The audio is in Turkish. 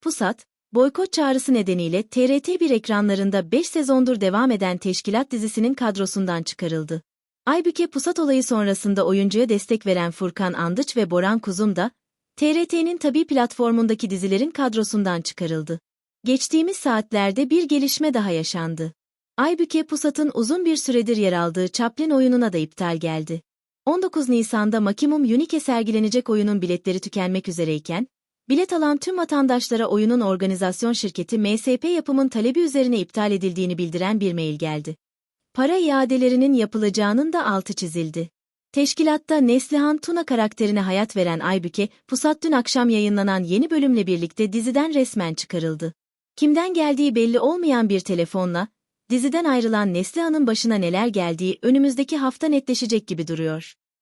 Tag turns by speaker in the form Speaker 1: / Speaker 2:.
Speaker 1: Pusat, boykot çağrısı nedeniyle TRT1 ekranlarında 5 sezondur devam eden Teşkilat dizisinin kadrosundan çıkarıldı. Aybüke Pusat olayı sonrasında oyuncuya destek veren Furkan Andıç ve Boran Kuzum da, TRT'nin tabi platformundaki dizilerin kadrosundan çıkarıldı. Geçtiğimiz saatlerde bir gelişme daha yaşandı. Aybüke Pusat'ın uzun bir süredir yer aldığı Chaplin oyununa da iptal geldi. 19 Nisan'da Makimum Unique sergilenecek oyunun biletleri tükenmek üzereyken, bilet alan tüm vatandaşlara oyunun organizasyon şirketi MSP yapımın talebi üzerine iptal edildiğini bildiren bir mail geldi. Para iadelerinin yapılacağının da altı çizildi. Teşkilatta Neslihan Tuna karakterine hayat veren Aybüke, Pusat dün akşam yayınlanan yeni bölümle birlikte diziden resmen çıkarıldı. Kimden geldiği belli olmayan bir telefonla, diziden ayrılan Neslihan'ın başına neler geldiği önümüzdeki hafta netleşecek gibi duruyor.